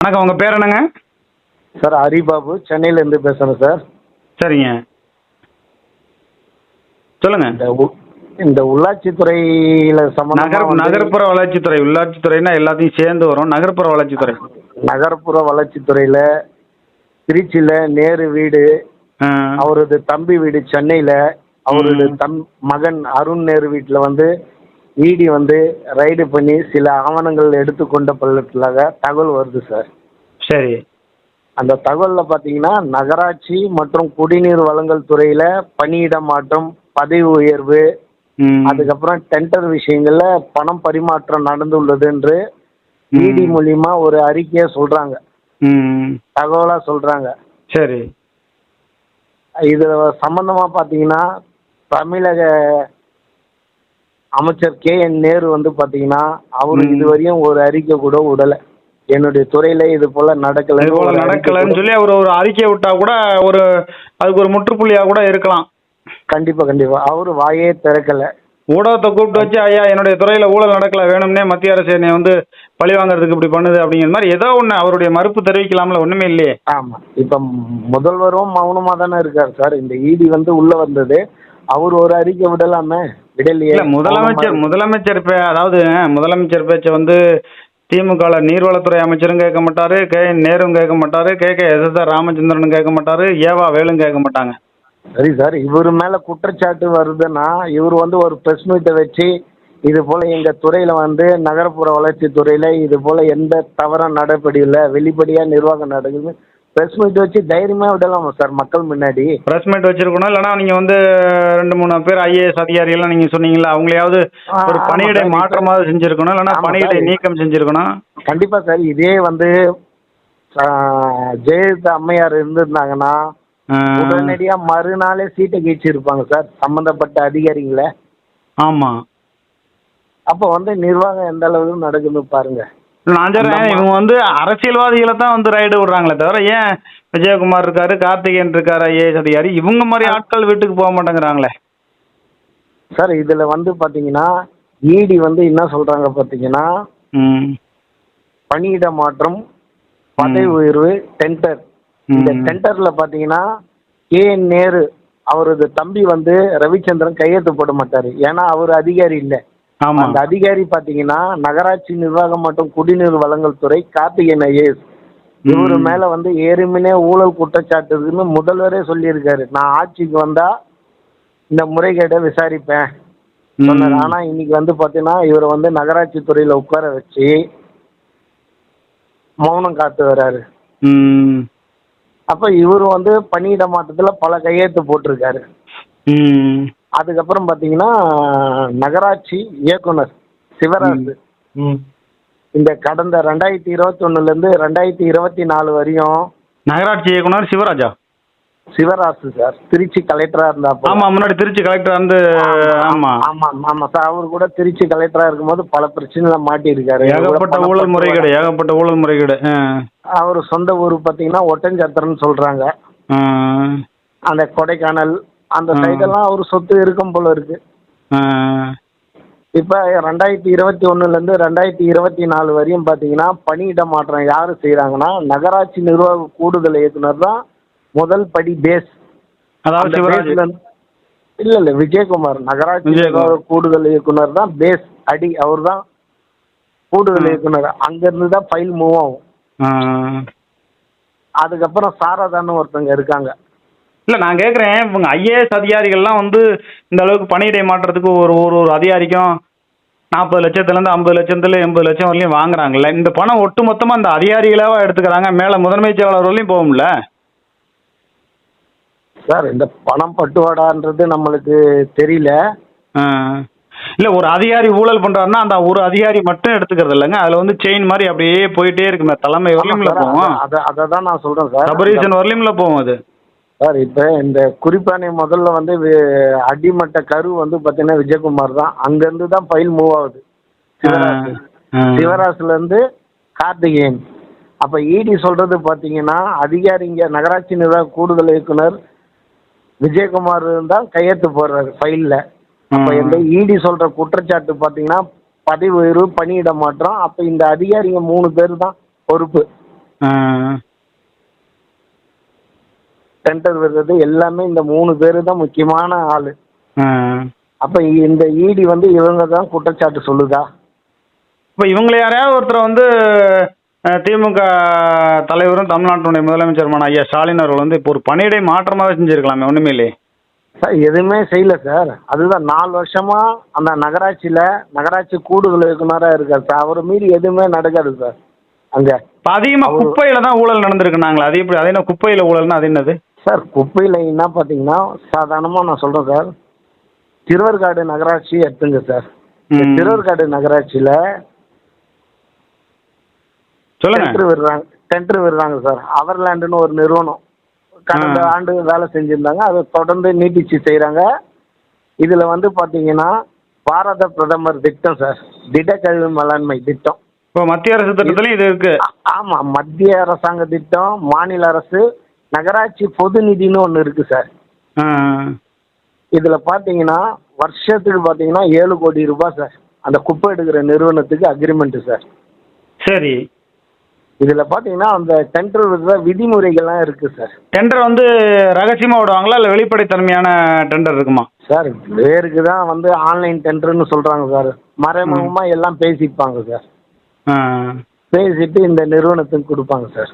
வணக்கம் உங்கள் பேர் என்னங்க? சார் ஹரிபாபு. சென்னையிலேருந்து பேசுகிறேன் சார். சரிங்க. சொல்லுங்கள் இந்த உ- இந்த உள்ளாட்சித்துறையில் நகர் நகர்ப்புற வளர்ச்சித்துறை உள்ளாட்சித்துறைனா எல்லாத்தையும் சேர்ந்து வரும். நகர்ப்புற வளர்ச்சித்துறை நகர்ப்புற வளர்ச்சித்துறையில் திருச்சியில் நேரு வீடு ஆ, அவரது தம்பி வீடு சென்னையில் அவரது ம். தம் மகன் அருண் நேரு வீட்டில் வந்து இடி வந்து ரைடு பண்ணி சில ஆவணங்கள் எடுத்துக்கொண்ட பள்ளத்திலாக தகவல் வருது சார். சரி. அந்த தகவலில் பார்த்தீங்கன்னா நகராட்சி மற்றும் குடிநீர் வழங்கல் துறையில் பணியிட மாற்றம் பதவி உயர்வு. அதுக்கப்புறம் டெண்டர் விஷயங்கள்ல பணம் பரிமாற்றம் நடந்துள்ளது என்று. இடி மூலியமா ஒரு அறிக்கையை சொல்றாங்க. தகவலா சொல்றாங்க. சரி. இது சம்பந்தமா பாத்தீங்கன்னா தமிழக அமைச்சர் கே என் நேரு வந்து பாத்தீங்கன்னா அவரு. இதுவரையும் ஒரு அறிக்கை கூட விடல. என்னுடைய துறையில இது போல நடக்கல இது போல நடக்கலைன்னு சொல்லி அவர் ஒரு அறிக்கை விட்டா கூட ஒரு அதுக்கு ஒரு முற்றுப்புள்ளியாக கூட இருக்கலாம். கண்டிப்பா கண்டிப்பா. அவரு வாயே திறக்கல. ஊடகத்தை கூப்பிட்டு வச்சு ஐயா என்னுடைய துறையில் ஊழல் நடக்கல வேணும்னே மத்திய அரசு என்னை வந்து பழி வாங்குறதுக்கு இப்படி பண்ணுது அப்படிங்கிற மாதிரி ஏதோ ஒன்று அவருடைய மறுப்பு தெரிவிக்கலாம்ல ஒன்றுமே இல்லையே. ஆமா. இப்ப முதல்வரும் மௌனமா தானே இருக்காரு சார். இந்த இடி வந்து உள்ள வந்தது. அவர் ஒரு அறிக்கை விடலாமே? விடலையே முதலமைச்சர் முதலமைச்சர் பே அதாவது முதலமைச்சர் பேச்சை வந்து திமுக நீர்வளத்துறை அமைச்சரும் கேட்க மாட்டாரு கே. நேரும் கேட்க மாட்டாரு K. K. S. S. R. ராமச்சந்திரனும் கேட்க மாட்டாரு ஏவா வேலும் கேட்க மாட்டாங்க. சரி சார் இவர் மேல குற்றச்சாட்டு வருதுன்னா இவர் வந்து ஒரு பிரஸ் மீட்டை வச்சு இது போல எங்க துறையில வந்து நகரப்புற வளர்ச்சி துறையில இது போல எந்த தவறும் நடைபெறல வெளிப்படையா நிர்வாகம் நடக்குது பிரஸ் மீட் வச்சு தைரியமா விடலாமா சார் மக்கள் முன்னாடி? பிரஸ் மீட் வச்சிருக்கணும் இல்லைன்னா நீங்க வந்து ரெண்டு மூணு பேர் ஐஏஎஸ் அதிகாரிகள்லாம் நீங்க சொன்னீங்களா அவங்களையாவது ஒரு பணியிடை. மாற்றமாவது செஞ்சிருக்கணும் இல்லைன்னா ஆமா பணியிடை. நீக்கம் செஞ்சிருக்கணும். கண்டிப்பா சார் இதே வந்து ஜெயலலிதா அம்மையார் இருந்திருந்தாங்கன்னா உடனடியா மறுநாளே சீட்டை கீழ்ச்சிருப்பாங்க சார் சம்பந்தப்பட்ட அதிகாரிகளை. ஆமா. அப்போ வந்து நிர்வாகம் எந்த அளவுக்கு நடக்குதுன்னு பாருங்க. நான் சொல்றேன் இவங்க வந்து அரசியல்வாதிகளை தான் வந்து ரைடு விடுறாங்களே தவிர ஏன் விஜயகுமார் இருக்காரு கார்த்திகேயன் இருக்காரு ஐஏஎஸ் அதிகாரி இவங்க மாதிரி ஆட்கள் வீட்டுக்கு போக மாட்டேங்கிறாங்களே. சார் இதுல வந்து பாத்தீங்கன்னா இடி வந்து என்ன சொல்றாங்க பாத்தீங்கன்னா பணியிட மாற்றம் பதவி. உயர்வு டெண்டர் இந்த. டெண்டர்ல பாத்தீங்கன்னா கே என் நேரு அவரது தம்பி வந்து ரவிச்சந்திரன் கையெழுத்து போட மாட்டாரு. ஏன்னா அவர் அதிகாரி இல்ல. ஆமா. அந்த அதிகாரி பாத்தீங்கன்னா நகராட்சி நிர்வாகம் மற்றும் குடிநீர் வழங்கல் துறை கார்த்திகேயன் ஐஏஎஸ். இவரு. மேல வந்து ஏறுமினே ஊழல் குற்றச்சாட்டு இருக்குன்னு முதல்வரே சொல்லியிருக்காரு. நான் ஆட்சிக்கு வந்தா இந்த முறைகேடை விசாரிப்பேன். சொன்னாரு. ஆனா இன்னைக்கு வந்து பாத்தீங்கன்னா இவரை வந்து நகராட்சி துறையில உட்கார வச்சு மௌனம் காத்து வர்றாரு அப்ப இவர் வந்து பணியிட மாற்றத்துல பல கையெழுத்து போட்டிருக்காரு. அதுக்கப்புறம் பாத்தீங்கன்னா நகராட்சி இயக்குனர் சிவராசு. ம் இந்த கடந்த ரெண்டாயிரத்தி இருபத்தொன்னுல இருந்து ரெண்டாயிரத்தி இருபத்தி நாலு வரையும் நகராட்சி இயக்குனர் சிவராஜா? சிவராசு சார். திருச்சி கலெக்டரா இருந்தாப்ப ஆமா முன்னாடி திருச்சி கலெக்டர் வந்து ஆமா ஆமா ஆமா. சார் அவர் கூட திருச்சி கலெக்டரா இருக்கும்போது பல பிரச்சனைல மாட்டியிருக்காரு. ஏகப்பட்ட ஊழல் முறைகேடு ஏகப்பட்ட ஊழல் முறைகேடு. அவர் சொந்த ஊர் பாத்தீங்கன்னா ஒட்டஞ்சத்திரம்னு சொல்றாங்க. அந்த கொடைக்கானல் அந்த. சைடெல்லாம் அவர் சொத்து இருக்கும் போல இருக்கு. இப்ப ரெண்டாயிரத்தி இருபத்தி ஒண்ணுல இருந்து ரெண்டாயிரத்தி இருபத்தி நாலு வரையும் பாத்தீங்கன்னா பணியிட மாற்றம் யாரு செய்யறாங்கன்னா நகராட்சி நிர்வாக கூடுதல் இயக்குனர் தான் முதல் படி பேஸ் இல்ல இல்ல விஜயகுமார் நகராட்சி. நிர்வாக கூடுதல் இயக்குனர் தான் பேஸ் அடி அவர் தான் கூடுதல். இயக்குனர் அங்க இருந்து தான் ஃபைல் மூவ் ஆகும். அதுக்கப்புறம் சாரதான்னு ஒருத்தவங்க இருக்காங்க இல்ல நான் கேக்குறேன் இவங்க ஐஏஎஸ் அதிகாரிகள்லாம் வந்து இந்த அளவுக்கு பணியிடை மாற்றத்துக்கு ஒரு ஒரு ஒரு அதிகாரிக்கும் நாற்பது லட்சத்துலேருந்து ஐம்பது லட்சத்துல எண்பது லட்சம் வரலையும் வாங்குறாங்கல்ல. இந்த பணம் ஒட்டு மொத்தமா அந்த அதிகாரிகளாவா எடுத்துக்கிறாங்க மேல முதன்மை செயலாளர் வரலையும் போகும்ல சார் இந்த பணம் பட்டுவாடான்றது நம்மளுக்கு தெரியல. இல்ல ஒரு அதிகாரி ஊழல் பண்றாருன்னா அந்த ஒரு அதிகாரி மட்டும் எடுத்துக்கிறது இல்லைங்க. அதுல வந்து செயின் மாதிரி அப்படியே போயிட்டே இருக்குமே தலைமை வரலையும்ல போகும் அதை அதை தான் நான் சொல்றேன் சார். சபரீசன் வரலையும்ல போகும் அது. சார் இப்போ இந்த குறிப்பானை முதல்ல வந்து வி- அடிமட்ட கரு வந்து பார்த்தீங்கன்னா விஜயகுமார் தான். அங்கேருந்து தான் ஃபைல் மூவ் ஆகுது. சிவராசு. ஆ. சிவராசுல இருந்து கார்த்திகேயன். அப்போ இடி சொல்றது பார்த்தீங்கன்னா அதிகாரிங்க நகராட்சி நிர்வாக கூடுதல் இயக்குனர் விஜயகுமார் தான் கையெழுத்து போடுறாரு ஃபைலில். அப்போ இந்த இடி சொல்ற குற்றச்சாட்டு பார்த்தீங்கன்னா பதவி உயர்வு பணியிட மாற்றம். அப்போ இந்த அதிகாரிங்க மூணு பேர் தான் பொறுப்பு. டெண்டர் விடுறது எல்லாமே இந்த மூணு பேர் தான் முக்கியமான ஆள். அப்போ இந்த இடி வந்து இவங்க தான் குற்றச்சாட்டு சொல்லுதா? இப்போ இவங்களை யாரையாவது ஒருத்தரை வந்து திமுக தலைவரும் தமிழ்நாட்டினுடைய முதலமைச்சருமான ஐயா ஸ்டாலின் அவர்கள் வந்து இப்போ ஒரு பணியிடை மாற்றமாக செஞ்சிருக்கலாமே ஒன்றுமே இல்லையே. சார் எதுவுமே செய்யல சார். அதுதான் நாலு வருஷமா அந்த நகராட்சியில் நகராட்சி கூடுதல் இயக்குனராக இருக்கார் சார். அவரை மீறி எதுவுமே நடக்காது சார். அங்கே. அவரு- குப்பையில் தான் ஊழல் நடந்திருக்குனாங்களே அது எப்படி அது என்ன குப்பையில் ஊழல்னா அது என்னது? சார் குப்பையில் என்ன பார்த்தீங்கன்னா சாதாரணமாக நான் சொல்கிறேன் சார். திருவர்காடு நகராட்சி எடுத்துங்க சார். திருவர்காடு நகராட்சியில் டெண்டர் விடுறாங்க டெண்டர் விடுறாங்க சார். அவர்லேண்டுன்னு ஒரு நிறுவனம் கடந்த. ஆண்டு வேலை செஞ்சுருந்தாங்க. அதை தொடர்ந்து நீட்டிச்சு செய்கிறாங்க இதில் வந்து பார்த்தீங்கன்னா பாரத பிரதமர் திட்டம் சார். திடக்கழிவு மேலாண்மை திட்டம். இப்போ மத்திய அரசு திட்டத்துலையும் இது இருக்கு. ஆ- ஆமா மத்திய அரசாங்க திட்டம் மாநில அரசு நகராட்சி பொது நிதின்னு ஒன்று இருக்கு சார் இதுல பாத்தீங்கன்னா வருஷத்துக்கு பாத்தீங்கன்னா ஏழு கோடி ரூபாய் சார் அந்த குப்பை எடுக்கிற நிறுவனத்துக்கு அக்ரிமெண்ட் சார் சரி. இதுல பாத்தீங்கன்னா அந்த டெண்டர் விதிமுறைகள்லாம் இருக்கு சார் டெண்டர் வந்து ரகசியமாக விடுவாங்களா? இல்லை வெளிப்படைத்தன்மையான டெண்டர் இருக்குமா? சார் பேருக்கு தான் வந்து ஆன்லைன் டெண்டர்னு சொல்றாங்க சார் மறைமுகமா எல்லாம் பேசிப்பாங்க சார் பேசிட்டு இந்த நிறுவனத்துக்கு கொடுப்பாங்க சார்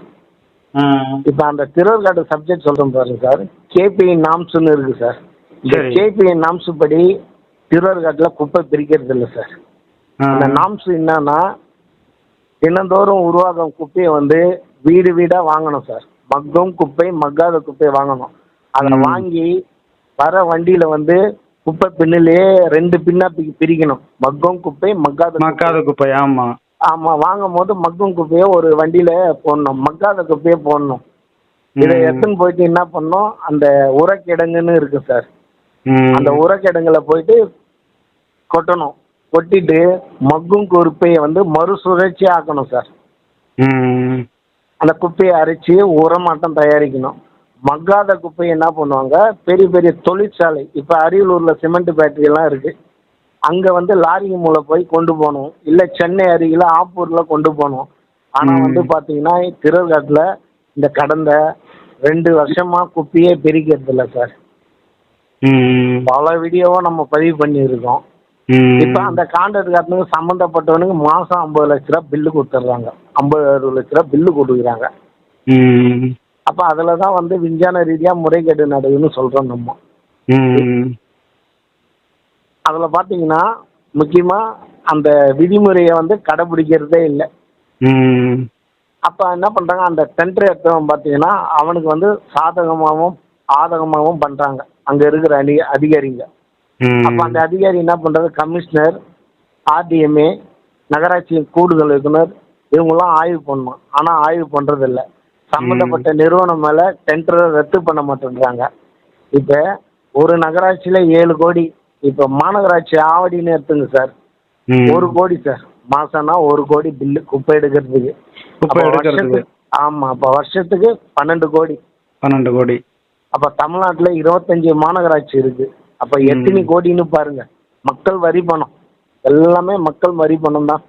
இப்போ அந்த திருவர்காடு சப்ஜெக்ட் சொல்கிறேன் பாருங்க சார் கேபிஐ நாம்ஸ்னு இருக்கு சார் இந்த. கேபிஐ நாம்ஸ் படி திருவர்காட்டில் குப்பை பிரிக்கிறது இல்லை சார். அந்த நாம்ஸ் என்னன்னா தினந்தோறும் உருவாகும் குப்பையை வந்து வீடு வீடாக வாங்கணும் சார் மக்கும் குப்பை மக்காத குப்பை வாங்கணும் அதை. வாங்கி வர வண்டியில் வந்து குப்பை பின்னிலேயே ரெண்டு பின்னா பிரிக்கணும் மக்கும் குப்பை மக்காத குப்பை. மக்காத குப்பை ஆமாம் ஆமாம் வாங்கும் போது மக்கும் குப்பையை ஒரு வண்டியில் போடணும். மக்காத குப்பையை போடணும். இதை. எடுத்துன்னு போயிட்டு என்ன பண்ணோம் அந்த உரக்கிடங்குன்னு இருக்கு சார். அந்த உரக்கிடங்குல போயிட்டு கொட்டணும். கொட்டிட்டு மக்கும் குப்பையை வந்து மறுசுழற்சி ஆக்கணும் சார் அந்த குப்பையை அரைச்சி உரமாட்டம் தயாரிக்கணும். மக்காத குப்பையை என்ன பண்ணுவாங்க? பெரிய பெரிய தொழிற்சாலை. இப்போ அரியலூரில் சிமெண்ட் ஃபேக்ட்ரி எல்லாம் இருக்கு. அங்கே வந்து லாரிங்க மூலம் போய் கொண்டு போகணும். இல்லை சென்னை அருகில் ஆப்பூரில் கொண்டு போகணும். ஆனால் ம். வந்து பார்த்தீங்கன்னா திருவள்ளாட்டில் இந்த கடந்த ரெண்டு வருஷமாக குப்பையே பிரிக்கிறது இல்லை சார். பல வீடியோவை நம்ம பதிவு பண்ணியிருக்கோம். ம். இப்போ அந்த கான்ட்ராக்ட்காரனுக்கு சம்மந்தப்பட்டவனுக்கு மாதம் ஐம்பது லட்ச ரூபா பில்லு கொடுத்துட்றாங்க ஐம்பது அறுபது லட்ச ரூபா பில்லு கொடுக்குறாங்க. அப்போ அதில் தான் வந்து விஞ்ஞான ரீதியாக முறைகேடு நடக்குதுன்னு சொல்கிறோம் நம்ம. அதில் பார்த்தீங்கன்னா முக்கியமாக அந்த விதிமுறையை வந்து கடைபிடிக்கிறதே இல்லை. அப்போ என்ன பண்ணுறாங்க அந்த டெண்டர் எடுத்தவன் பார்த்தீங்கன்னா அவனுக்கு வந்து சாதகமாகவும் ஆதகமாகவும் பண்ணுறாங்க அங்கே இருக்கிற அதி அதிகாரிங்க. அப்போ அந்த அதிகாரி என்ன பண்ணுறது கமிஷனர் ஆர்டிஎம்ஏ நகராட்சி கூடுதல் இயக்குனர் இவங்கெல்லாம் ஆய்வு பண்ணணும். ஆனால் ஆய்வு பண்ணுறதில்ல சம்மந்தப்பட்ட நிறுவனம் மேலே டெண்டரை ரத்து பண்ண மாட்டேன்றாங்க. இப்போ ஒரு நகராட்சியில் ஏழு கோடி இப்போ மாநகராட்சி ஆவடின்னு எடுத்துங்க சார். ஒரு கோடி சார். மாசம்னா ஒரு கோடி பில்லு குப்பை எடுக்கிறதுக்கு. குப்பை எடுக்கிறதுக்கு. வருஷத்துக்கு ஆமாம் அப்போ வருஷத்துக்கு பன்னெண்டு கோடி. பன்னெண்டு கோடி. அப்போ தமிழ்நாட்டில் இருபத்தஞ்சி மாநகராட்சி இருக்கு. அப்போ. எத்தனை கோடின்னு பாருங்க. மக்கள் வரி பணம். எல்லாமே மக்கள் வரி பணம் தான்.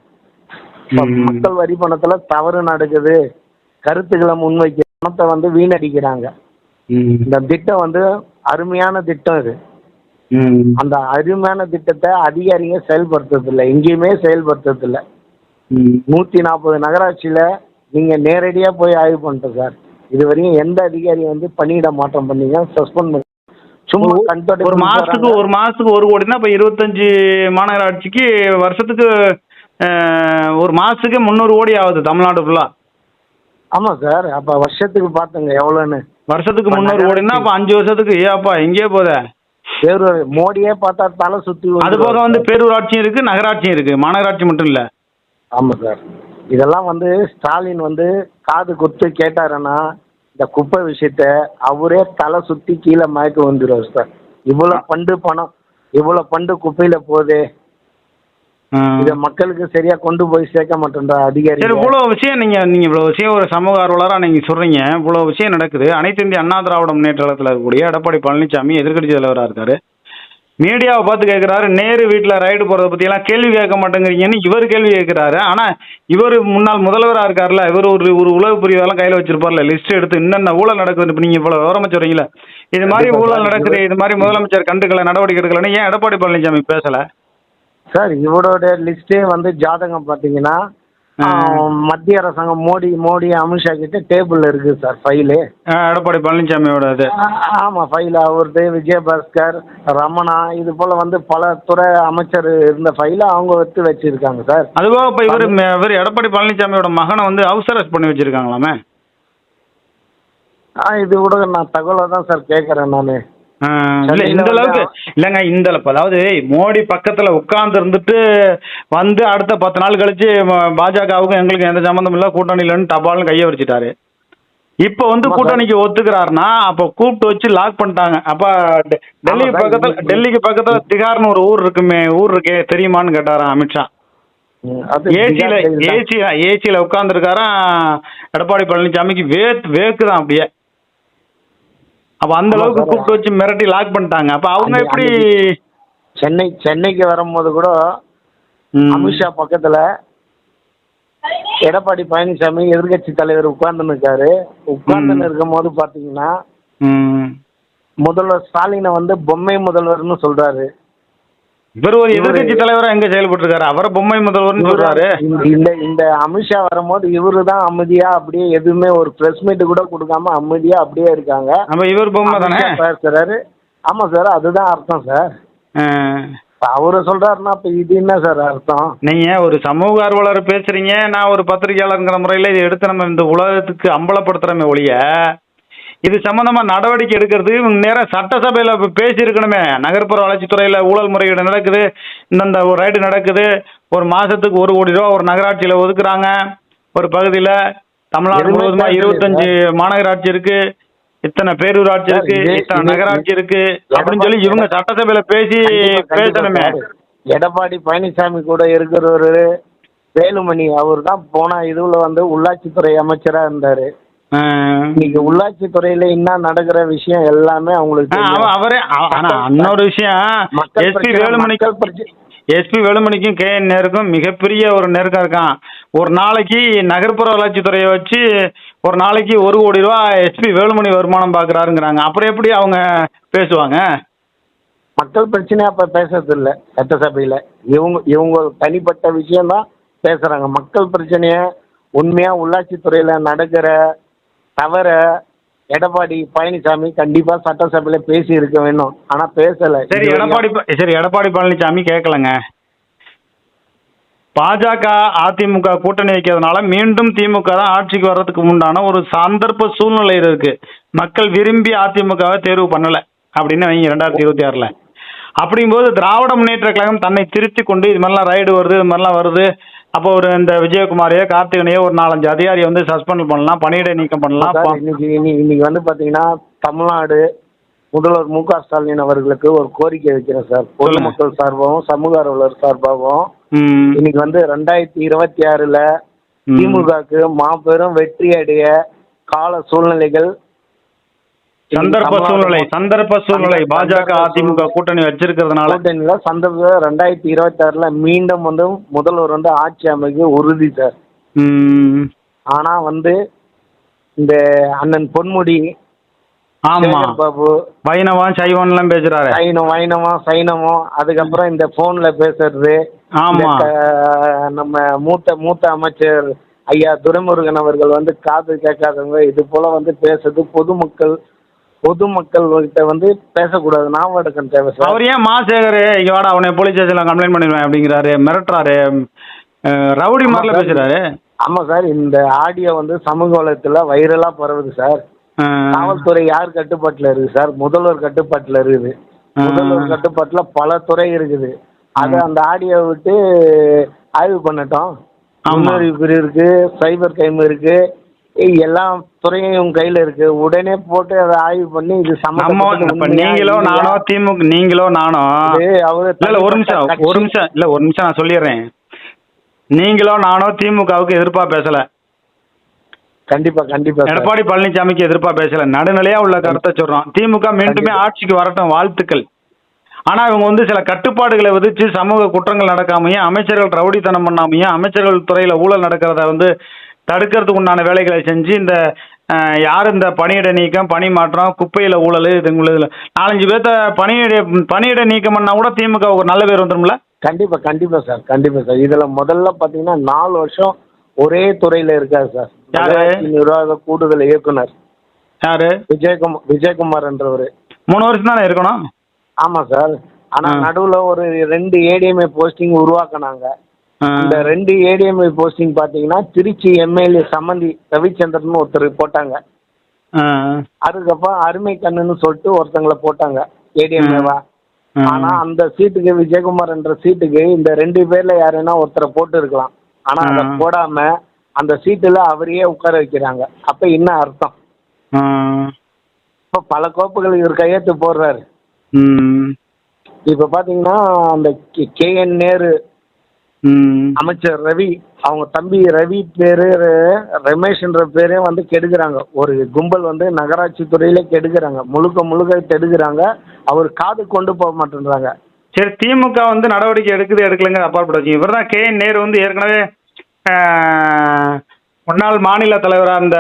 மக்கள் வரி பணத்தில் தவறு நடக்குது. கருத்துக்களை முன்வைக்க பணத்தை வந்து வீணடிக்கிறாங்க. இந்த திட்டம் வந்து அருமையான திட்டம் இது. அந்த அருமையான திட்டத்தை அதிகாரிங்க செயல்படுத்துறதில்ல. எங்கேயுமே செயல்படுத்துறதில்ல. நூற்றி நாற்பது நகராட்சியில் நீங்கள் நேரடியாக போய் ஆய்வு பண்ணிட்டோம் சார். இதுவரையும் எந்த அதிகாரி வந்து பணியிட மாற்றம் பண்ணீங்க சஸ்பெண்ட் பண்ணி சும்மா ஒரு மாசத்துக்கு ஒரு மாசத்துக்கு ஒரு கோடினா இப்போ இருபத்தஞ்சு மாநகராட்சிக்கு வருஷத்துக்கு ஒரு மாசத்துக்கு முந்நூறு கோடி ஆகுது தமிழ்நாடு ஃபுல்லா ஆமாம் சார். அப்போ வருஷத்துக்கு பார்த்துங்க எவ்வளோன்னு வருஷத்துக்கு முந்நூறு கோடினா அப்போ அஞ்சு வருஷத்துக்கு ஏப்பா எங்கேயே போதே. வேறு மோடியே பார்த்தா தலை சுற்றி அது போக வந்து பேரூராட்சியும் இருக்கு நகராட்சியும் இருக்கு மாநகராட்சி மட்டும் இல்ல. ஆமாம் சார். இதெல்லாம் வந்து ஸ்டாலின் வந்து காது கொடுத்து கேட்டாருன்னா இந்த குப்பை விஷயத்த அவரே தலை சுற்றி கீழே மயக்க வந்துடுவார் சார். இவ்வளோ பண்டு பணம் இவ்வளோ பண்டு குப்பையில் போகுதே. இதை மக்களுக்கு சரியா கொண்டு போய் சேர்க்க மாட்டேன்றா அதிகாரி. சரி இவ்வளோ விஷயம் நீங்க நீங்க இவ்வளோ விஷயம் ஒரு சமூக ஆர்வலராக நீங்க சொல்றீங்க. இவ்வளோ விஷயம் நடக்குது. அனைத்து இந்திய அண்ணா திராவிட முன்னேற்ற கழகத்தில் இருக்கக்கூடிய எடப்பாடி பழனிசாமி எதிர்க்கட்சி தலைவராக இருக்காரு. மீடியாவை பார்த்து கேட்குறாரு நேரு வீட்டில் ரைடு போகிறத பற்றியெல்லாம் கேள்வி கேட்க மாட்டேங்கிறீங்கன்னு இவர் கேள்வி கேட்குறாரு. ஆனால் இவர் முன்னாள் முதல்வராக இருக்கார்ல இவர் ஒரு ஒரு உளவு பிரிவெல்லாம் கையில் வச்சிருப்பார்ல லிஸ்ட் எடுத்து என்னென்ன ஊழல் நடக்குது இப்போ நீங்கள் இவ்வளோ விவரமா சொல்றீங்களே இது மாதிரி ஊழல். நடக்குது இது மாதிரி முதலமைச்சர் கண்டுக்கல நடவடிக்கை எடுக்கலன்னு ஏன் எடப்பாடி பழனிசாமி பேசலை? சார் இவரோட லிஸ்டே வந்து ஜாதகம் பார்த்தீங்கன்னா. மத்திய அரசாங்கம் மோடி மோடி அமித்ஷா கிட்ட டேபிள் இருக்கு சார் ஃபைலு எடப்பாடி பழனிசாமியோட இது. ஆமாம் ஃபைல் அவரது விஜயபாஸ்கர் ரமணா இது போல் வந்து பல துறை அமைச்சர் இருந்த ஃபைலை அவங்க எடுத்து வச்சிருக்காங்க சார். அதுபோக இப்போ இவர் இவர் எடப்பாடி பழனிசாமியோட மகனை வந்து ஹவுஸ் அரெஸ்ட் பண்ணி வச்சிருக்காங்களாமே? ஆ இது கூட நான் தகவலை தான் சார் கேட்குறேன் நான். இல்ல இந்த அளவுக்கு இல்லைங்க இந்த அதாவது மோடி பக்கத்துல உட்கார்ந்து இருந்துட்டு வந்து அடுத்த பத்து நாள் கழிச்சு பாஜகவுக்கும் எங்களுக்கு எந்த சம்மந்தம் இல்லை கூட்டணி இல்லைன்னு டபால்னு கையை வச்சுட்டாரு இப்போ வந்து. கூட்டணிக்கு ஒத்துக்கிறாருன்னா அப்போ கூப்பிட்டு வச்சு லாக் பண்ணிட்டாங்க அப்ப டெல்லிக்கு பக்கத்துல டெல்லிக்கு பக்கத்துல திகார்னு ஒரு ஊர் இருக்குமே ஊர் இருக்கே தெரியுமான்னு கேட்டாராம் அமித்ஷா ஏசியில பீகார் side தான். ஏசி ஏசியில உட்காந்துருக்காராம் எடப்பாடி பழனிசாமிக்கு வேத்து வேக்குதான் அப்படியே அப்ப அந்த அளவுக்கு. கூப்பிட்டு வச்சு மிரட்டி லாக் பண்ணிட்டாங்க அப்ப அவங்க எப்படி சென்னை சென்னைக்கு வரும்போது கூட. அமித்ஷா பக்கத்துல எடப்பாடி பழனிசாமி எதிர்கட்சி தலைவர் உட்கார்ந்துன்னு இருக்காரு உட்கார்ந்துன்னு. இருக்கும் போது பாத்தீங்கன்னா. முதல்வர் ஸ்டாலினை வந்து பொம்மை முதல்வர்னு சொல்றாரு இவர் ஒரு எதிர்கட்சி தலைவரா எங்க செயல்பட்டு இருக்காரு அவரை பொம்மை முதல்வர்னு சொல்றாரு. இந்த- இந்த அமித்ஷா வரும்போது இவரு தான் அமைதியா அப்படியே எதுவுமே ஒரு பிரஸ் மீட் கூட கொடுக்காம அமைதியா அப்படியே இருக்காங்க. அப்ப இவர் பொம்மை தானே? பேசுறாரு ஆமா சார் அதுதான் அர்த்தம் சார். அவரு சொல்றாருன்னா அப்ப இது என்ன சார் அர்த்தம்? நீங்க ஒரு சமூக ஆர்வலர் பேசுறீங்க. நான் ஒரு பத்திரிகையாளருங்கிற முறையில இதை எடுத்து நம்ம இந்த உலகத்துக்கு அம்பலப்படுத்துறோமே ஒழிய இது சம்பந்தமா நடவடிக்கை எடுக்கிறது. இவங்க நேரம் சட்டசபையில பேசியிருக்கணுமே. நகர்ப்புற வளர்ச்சித்துறையில ஊழல் முறையீடு நடக்குது. இந்தந்த ஒரு ரைடு நடக்குது. ஒரு மாசத்துக்கு ஒரு கோடி ரூபா ஒரு நகராட்சியில ஒதுக்குறாங்க. ஒரு பகுதியில தமிழ்நாடு முழுவதுமா இருபத்தஞ்சு மாநகராட்சி இருக்கு. இத்தனை பேரூராட்சி இருக்கு. இது- இத்தனை இது- நகராட்சி இருக்கு. அப்படின்னு சொல்லி இவங்க சட்டசபையில பேசி பேசணுமே. எடப்பாடி பழனிசாமி கூட இருக்கிறவரு வேலுமணி அவர் தான் போன இதுல வந்து உள்ளாட்சித்துறை அமைச்சரா இருந்தாரு. இன்னைக்கு உள்ளாட்சித்துறையில என்ன நடக்கிற விஷயம் எல்லாமே அவங்களுக்கு அவரே அவ- ஆனா இன்னொரு விஷயம் எஸ்பி பிரச்சனை, வேலுமணிக்கு பிரச்சனை. எஸ்பி வேலுமணிக்கும் கே என் நேருக்கும் மிகப்பெரிய ஒரு நெருக்கம் இருக்கான். ஒரு நாளைக்கு நகர்ப்புற வளர்ச்சித்துறையை வச்சு ஒரு நாளைக்கு ஒரு கோடி ரூபா எஸ்பி வேலுமணி வருமானம் பார்க்குறாருங்கிறாங்க. அப்புறம் எப்படி அவங்க பேசுவாங்க? மக்கள் பிரச்சனையா அப்ப பேசுறது இல்ல சட்டசபையில. இவங்க இவங்க தனிப்பட்ட விஷயம் தான் பேசுறாங்க. மக்கள் பிரச்சனைய உண்மையா உள்ளாட்சித்துறையில நடக்கிற தவற எடப்பாடி பழனிசாமி கண்டிப்பா சட்டசபையில பேசி இருக்க வேணும் ஆனா பேசல. சரி. எடப்பாடி சரி எடப்பாடி பழனிசாமி கேட்கலங்க. பாஜக அதிமுக கூட்டணி வைக்கிறதுனால மீண்டும் திமுக தான் ஆட்சிக்கு வர்றதுக்கு உண்டான ஒரு சந்தர்ப்ப சூழ்நிலை இருக்கு. மக்கள் விரும்பி அதிமுகவை தேர்வு பண்ணல. அப்படின்னு வைங்க ரெண்டாயிரத்தி இருபத்தி ஆறுல. அப்படிங்கும்போது திராவிட முன்னேற்ற கழகம் தன்னை திருத்தி கொண்டு இது மாதிரிலாம் ரைடு வருது இது மாதிரிலாம் வருது. அப்போ ஒரு இந்த விஜயகுமாரையோ கார்த்திகனையோ ஒரு நாலஞ்சு அதிகாரியை வந்து சஸ்பெண்ட் பண்ணலாம் பணியிடை நீக்கம் பண்ணலாம் சார், இன்னைக்கு இன்னி- இன்னைக்கு வந்து பாத்தீங்கன்னா தமிழ்நாடு முதல்வர் மு க ஸ்டாலின் அவர்களுக்கு ஒரு கோரிக்கை வைக்கிறேன் சார். பொதுமக்கள் சார்பாகவும் சமூக ஆர்வலர் சார்பாகவும். ம், இன்னைக்கு வந்து ரெண்டாயிரத்தி இருபத்தி ஆறுல ம். திமுகக்கு மாபெரும் வெற்றி அடைய கால சூழ்நிலைகள் சந்தர்ப்ப சூழ்நிலை சந்தர்ப்ப சூழ்நிலை பாஜக அதிமுக. கூட்டணி வச்சிருக்கிறதுனால. கூட்டணியில சந்தர்ப்ப ரெண்டாயிரத்தி இருபத்தி ஆறுல மீண்டும் வந்து முதல்வர் வந்து ஆட்சி அமைக்க உறுதி சார். ஆனா வந்து இந்த அண்ணன் பொன்முடி ஆமா. சேகர் பாபு வைணவம் சைவம்லாம் பேசுறாரு. சைனம் வைணவம் சைனமம் அதுக்கப்புறம் இந்த போன்ல பேசுறது. ஆமா. நம்ம மூத்த மூத்த அமைச்சர் ஐயா துரைமுருகன் அவர்கள் வந்து காது கேட்காதவங்க இது போல வந்து பேசுறது பொதுமக்கள். பொதுமக்கள் கிட்ட வந்து பேசக்கூடாது. நாவடக்கம் தேவை சார். அவர் ஏன் மாசேகர் இங்க வாடா அவனை போலீஸ் ஸ்டேஷன்ல கம்ப்ளைண்ட் பண்ணிடுவேன் அப்படிங்கிறாரு மிரட்டுறாரு ரவுடி மாதிரில. பேசுறாரு. ஆமா சார் இந்த ஆடியோ வந்து சமூக வலைத்துல வைரலா பரவுது சார். காவல்துறை யார் கட்டுப்பாட்டுல இருக்கு சார்? முதல்வர் கட்டுப்பாட்டுல இருக்குது. முதல்வர் கட்டுப்பாட்டுல பல துறை இருக்குது. அது அந்த ஆடியோ விட்டு ஆய்வு பண்ணட்டும். முன்னறிவிப்பு இருக்கு சைபர் கிரைம் இருக்கு. எல்லா துறையும் கையில இருக்கு உடனே போட்டு அதை ஆய்வு பண்ணி இது நீங்களோ? நானோ திமுக நீங்களோ நானோ அவரு இல்ல ஒரு நிமிஷம் ஒரு. நிமிஷம் இல்ல ஒரு நிமிஷம் நான் சொல்லிடுறேன் நீங்களோ நானோ திமுகவுக்கு எதிர்ப்பா பேசல கண்டிப்பா கண்டிப்பா. எடப்பாடி பழனிசாமிக்கு எதிர்ப்பா பேசல நடுநிலையா உள்ள கருத்தை சொல்றோம் திமுக மீண்டுமே. ஆட்சிக்கு வரட்டும் வாழ்த்துக்கள் ஆனா இவங்க வந்து சில கட்டுப்பாடுகளை விதிச்சு சமூக குற்றங்கள் நடக்காமையும் அமைச்சர்கள் ரவுடித்தனம் பண்ணாமையும் அமைச்சர்கள் துறையில ஊழல் நடக்கிறத வந்து தடுக்கிறதுக்கு உண்டான வேலைகளை செஞ்சு இந்த யார் இந்த பணியிட நீக்கம் பணி மாற்றம் குப்பையில ஊழல் இது இதுல. நாலஞ்சு பேர்த்த பணியிட பணியிட நீக்கம் பண்ணா கூட திமுக ஒரு நல்ல பேர் வந்துரும்ல? கண்டிப்பா கண்டிப்பா சார் கண்டிப்பா சார். இதுல முதல்ல பாத்தீங்கன்னா நாலு வருஷம் ஒரே துறையில இருக்காரு சார். நிர்வாக கூடுதல் இயக்குனர். யாரு? விஜயகுமார் விஜயகுமார் என்றவர். மூணு வருஷம் தானே இருக்கணும்? ஆமா சார். ஆனா ஆ. நடுவுல ஒரு ரெண்டு ஏடிஎம்ஏ போஸ்டிங் உருவாக்குனாங்க. இந்த ரெண்டு ஏடிஎம்ஏ போஸ்டிங் பாத்தீங்கன்னா திருச்சி எம்எல்ஏ சம்மந்தி ரவிச்சந்திரன் ஒருத்தர் போட்டாங்க. அதுக்கப்புறம் அருமை கண்ணுன்னு சொல்லிட்டு ஒருத்தங்களை போட்டாங்க ஏடிஎம்ஏவா. ஆனா அந்த சீட்டுக்கு விஜயகுமார் என்ற சீட்டுக்கு இந்த ரெண்டு பேர்ல யாருன்னா ஒருத்தரை போட்டு இருக்கலாம் ஆனா அதை. போடாம அந்த சீட்டுல அவரையே உட்கார வைக்கிறாங்க அப்ப என்ன அர்த்தம். இப்ப பல கோப்புகள் இவர் கையெழுத்து போடுறாரு. இப்ப பாத்தீங்கன்னா அந்த கே என் நேரு. அமைச்சர் ரவி அவங்க தம்பி ரவி பேரு ரமேஷ்ன்ற பேரே வந்து கெடுக்குறாங்க. ஒரு கும்பல் வந்து நகராட்சி துறையில கெடுக்குறாங்க. முழுக்க முழுக்க கெடுக்குறாங்க. அவர் காது கொண்டு போக மாட்டேன்றாங்க. சரி திமுக வந்து நடவடிக்கை எடுக்குது எடுக்கலைங்க அப்பாற்பட்டு வச்சுங்க இவர் தான் கே. என். நேரு வந்து ஏற்கனவே முன்னாள் மாநில தலைவராக இருந்த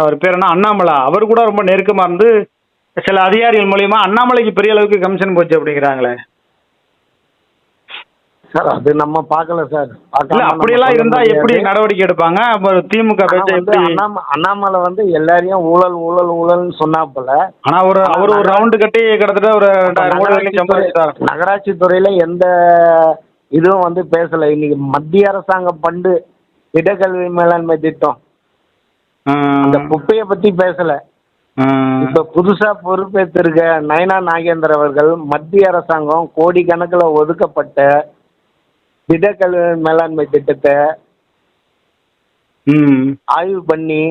அவர் பேர் என்ன? அண்ணாமலா. அவர் கூட ரொம்ப நெருக்கமாக இருந்து சில அதிகாரிகள் மூலியமா அண்ணாமலைக்கு பெரிய அளவுக்கு கமிஷன் போச்சு அப்படிங்கிறாங்களே. சார் அது நம்ம பார்க்கல சார். இல்ல அப்படியெல்லாம் சொல்ல இருந்தா எப்படி. நடவடிக்கை எடுப்பாங்க? திமுக அண்ணாமலை வந்து எல்லாரையும் ஊழல் ஊழல் ஊழல்னு சொன்னாப்புல ஆனா ஒரு அவர் ஒரு ரவுண்டு கட்டி கிட்டத்தட்ட ஒரு ரெண்டாயிரம் நகராட்சி துறையில எந்த இதுவும் வந்து பேசல. இன்னைக்கு மத்திய அரசாங்கம் பண்டு திடக்கல்வி மேலாண்மை திட்டம். அந்த குப்பையை பத்தி பேசல. இப்ப புதுசா பொறுப்பேற்றிருக்க நயனா நாகேந்திர அவர்கள் மத்திய அரசாங்கம் கோடிக்கணக்கில் ஒதுக்கப்பட்ட திடக்கல்வி மேலாண்மை திட்டத்தை ம். ஆய்வு பண்ணி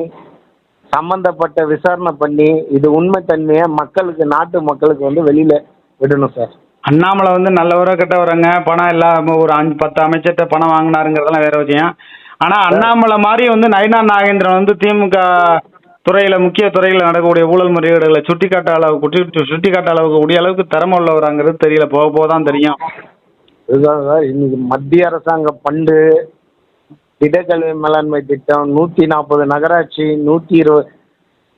சம்பந்தப்பட்ட விசாரணை பண்ணி இது உண்மைத்தன்மையை மக்களுக்கு நாட்டு மக்களுக்கு வந்து வெளியில விடணும் சார். அண்ணாமலை வந்து நல்லவரோ கெட்டவரங்க. பணம் இல்லாம ஒரு அஞ்சு பத்து அமைச்சர்கிட்ட பணம் வாங்கினாருங்கிறதெல்லாம் வேற விஷயம். ஆனா அண்ணாமலை மாதிரி வந்து நயினா நாகேந்திரன் வந்து திமுக துறையில முக்கிய துறையில நடக்கக்கூடிய ஊழல் முறைகேடுகளை சுட்டிக்காட்ட அளவுக்கு சுட்டிக்காட்ட அளவுக்கு கூடிய அளவுக்கு திறமை உள்ளவராங்கிறது தெரியல. போக போக தான் தெரியும். இதுதான் சார் இன்னைக்கு மத்திய அரசாங்க பண்டு திடக்கல்வி மேலாண்மை திட்டம் நூற்றி நாற்பது நகராட்சி நூற்றி இருபது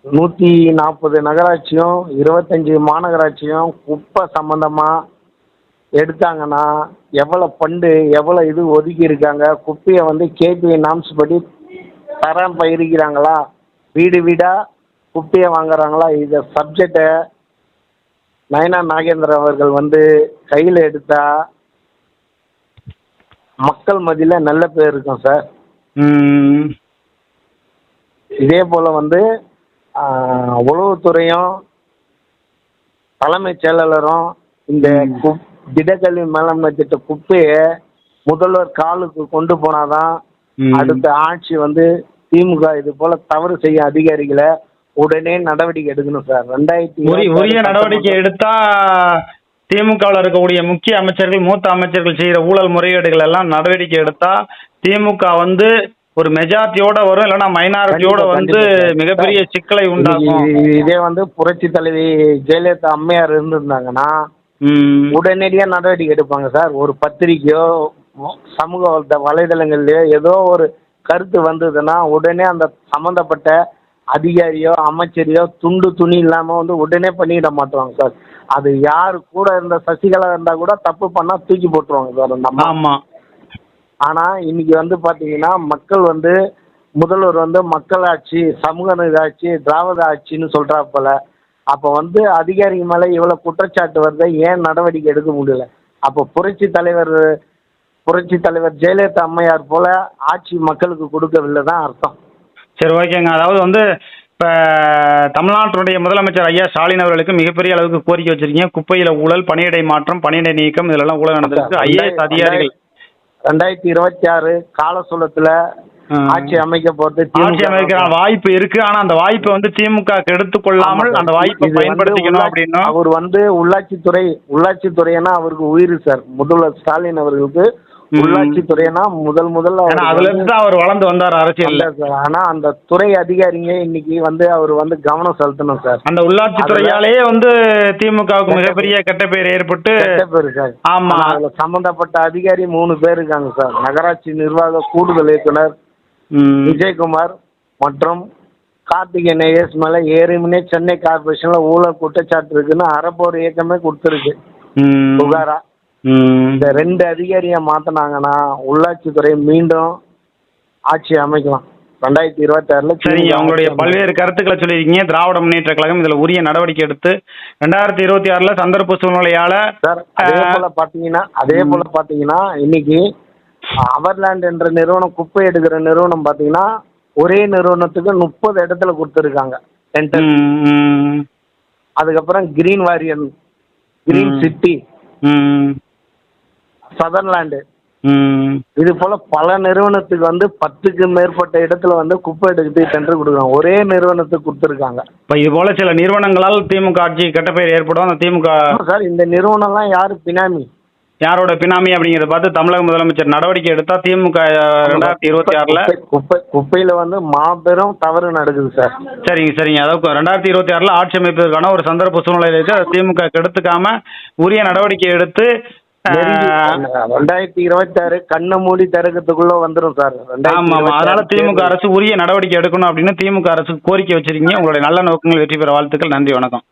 நூற்றி நாற்பது நகராட்சியும் இருபத்தஞ்சி மாநகராட்சியும் குப்பை சம்மந்தமாக எடுத்தாங்கன்னா எவ்வளோ ஃபண்டு எவ்வளோ இது ஒதுக்கி இருக்காங்க? குப்பையை வந்து கேபிஐ நாம்ஸ் படி தரம் பயிருக்கிறாங்களா? வீடு வீடாக குப்பையை வாங்குறாங்களா? இதை சப்ஜெக்டை நயனா நாகேந்திரன் அவர்கள் வந்து கையில் எடுத்தா மக்கள் மத்தியில் நல்ல பேர் இருக்கும் சார். இதே போல் வந்து உளவுத்துறையும் தலைமைச் செயலாளரும் இந்த குப் திடக்கல்வி மேலாண்மை திட்ட குப்பையை முதல்வர் காலுக்கு கொண்டு போனாதான். அடுத்த ஆட்சி வந்து திமுக இது போல தவறு செய்ய அதிகாரிகளை உடனே நடவடிக்கை எடுக்கணும் சார். ரெண்டாயிரத்தி உரிய நடவடிக்கை எடுத்தா திமுகவில் இருக்கக்கூடிய முக்கிய அமைச்சர்கள் மூத்த அமைச்சர்கள் செய்யற ஊழல் முறைகேடுகள் எல்லாம் நடவடிக்கை எடுத்தா திமுக வந்து ஒரு மெஜாரிட்டியோட வரும் இல்லைன்னா மைனாரிட்டியோட வந்து. மிகப்பெரிய சிக்கலை உண்டாக்கும் இது- வந்து புரட்சி தலைவி ஜெயலலிதா அம்மையார் இருந்திருந்தாங்கன்னா. உடனடியா நடவடிக்கை எடுப்பாங்க சார் ஒரு பத்திரிக்கையோ சமூக வலைத- வலைதளங்கள்லயோ ஏதோ ஒரு கருத்து வந்ததுன்னா உடனே அந்த சம்மந்தப்பட்ட அதிகாரியோ அமைச்சரையோ துண்டு துணி இல்லாம வந்து உடனே பண்ணிட மாட்டுவாங்க சார் அது யாரு கூட இருந்த சசிகலா இருந்தா கூட தப்பு பண்ணா தூக்கி போட்டுருவாங்க சார் அந்த அம்மா. ஆமா. ஆனா இன்னைக்கு வந்து பாத்தீங்கன்னா மக்கள் வந்து முதல்வர் வந்து மக்களாட்சி சமூக நீதி ஆட்சி திராவிட ஆட்சின்னு சொல்றாப்பல. அப்ப வந்து அதிகாரிங்க மேல இவ்வளவு குற்றச்சாட்டு வருது ஏன் நடவடிக்கை எடுக்க முடியல? அப்ப புரட்சி தலைவர் புரட்சி தலைவர் ஜெயலலிதா அம்மையார் போல ஆட்சி மக்களுக்கு கொடுக்கவில்லை தான் அர்த்தம். சரி ஓகேங்க. அதாவது வந்து இப்போ தமிழ்நாட்டினுடைய முதலமைச்சர் ஐயா ஸ்டாலின் அவர்களுக்கு மிகப்பெரிய அளவுக்கு கோரிக்கை வச்சிருக்கீங்க குப்பையில ஊழல் பணியிடை மாற்றம் பணியிடை நீக்கம் இதெல்லாம் ஊழல் நடந்திருக்கு ஐஏஎஸ் அதிகாரிகள் ரெண்டாயிரத்தி இருபத்தி ஆறு கால சூழத்துல ஆ. ஆட்சி அமைக்க போறது ஆட்சி அமைக்கிற வாய்ப்பு இருக்கு ஆனா அந்த வாய்ப்பை வந்து திமுக எடுத்துக் கொள்ளாமல் அந்த வாய்ப்பை பயன்படுத்திக்கணும் அப்படின்னும் அவர் வந்து உள்ளாட்சித்துறை உள்ளாட்சித்துறைனா அவருக்கு உயிர் சார் முதல்வர் ஸ்டாலின் அவர்களுக்கு. உள்ளாட்சி துறைனா முதல் முதல்ல அதுல இருந்து அவர் வளர்ந்து வந்தார் சார். ஆனா அந்த துறை அதிகாரிங்க இன்னைக்கு வந்து அவர் வந்து கவனம் செலுத்தணும் சார். அந்த உள்ளாட்சி துறையாலேயே வந்து திமுகவுக்கு மிகப்பெரிய கெட்ட ஏற்பட்டு பேரு சார். ஆமா. அதுல சம்பந்தப்பட்ட அதிகாரி மூணு பேர் இருக்காங்க சார். நகராட்சி நிர்வாக கூடுதல் இயக்குனர் விஜயகுமார் மற்றும் கார்த்திகேயன் ஐஎஸ் மேல ஏறுமுனே சென்னை கார்பரேஷன்ல ஊழல் குற்றச்சாட்டு இருக்குன்னு அறப்போர் இயக்கமே கொடுத்துருக்கு. புகாரா. இந்த ரெண்டு அதிகாரியை மாத்தினாங்கன்னா உள்ளாட்சித்துறை மீண்டும் ஆட்சி அமைக்கலாம். ரெண்டாயிரத்தி இருபத்தி ஆறுல சரிங்க உங்களுடைய பல்வேறு கருத்துக்களை சொல்லியிருக்கீங்க. திராவிட முன்னேற்ற கழகம் இதுல உரிய நடவடிக்கை எடுத்து ரெண்டாயிரத்தி இருபத்தி ஆறுல சந்தர்ப்ப சூழ்நிலையால சார் அதே போல பாத்தீங்கன்னா அதே போல பாத்தீங்கன்னா இன்னைக்கு அவர்லேண்ட் என்ற நிறுவனம் குப்பை எடுக்கிற நிறுவனம் பாத்தீங்கன்னா ஒரே நிறுவனத்துக்கு முப்பது இடத்துல கொடுத்துருக்காங்க. அதுக்கப்புறம் கிரீன் வாரியன் கிரீன். City Sutherland. இது போல பல நிறுவனத்துக்கு வந்து பத்துக்கு மேற்பட்ட இடத்துல வந்து குப்பை எடுக்கிறதுக்கு டெண்டர் கொடுக்குறாங்க. ஒரே நிறுவனத்துக்கு கொடுத்துருக்காங்க. இப்ப இது போல சில நிறுவனங்களால் திமுக ஆட்சி கெட்ட பெயர் ஏற்படும். அந்த திமுக சார் இந்த நிறுவனம்லாம் யாரு? பினாமி. யாரோட பினாமி அப்படிங்கறத பார்த்து தமிழக முதலமைச்சர் நடவடிக்கை எடுத்தா திமுக ரெண்டாயிரத்தி இருபத்தி ஆறுல? குப்பை- குப்பை குப்பையில வந்து மாபெரும் தவறு நடக்குது சார். சரிங்க சரிங்க. அதாவது ரெண்டாயிரத்தி இருபத்தி ஆறுல ஆட்சி அமைப்பதற்கான ஒரு சந்தர்ப்ப சூழ்நிலை இருக்கு அதை திமுக கெடுத்துக்காம உரிய நடவடிக்கை எடுத்து ரெண்டாயிரத்தி இருபத்தி ஆறு கண்ணை மூடி திறக்கிறதுக்குள்ள வந்துடும் சார். ஆமா ஆமா அதனால திமுக அரசு உரிய நடவடிக்கை எடுக்கணும் அப்படின்னு திமுக அரசு கோரிக்கை வச்சிருக்கீங்க. உங்களுடைய நல்ல நோக்கங்கள் வெற்றி பெற வாழ்த்துக்கள். நன்றி வணக்கம்.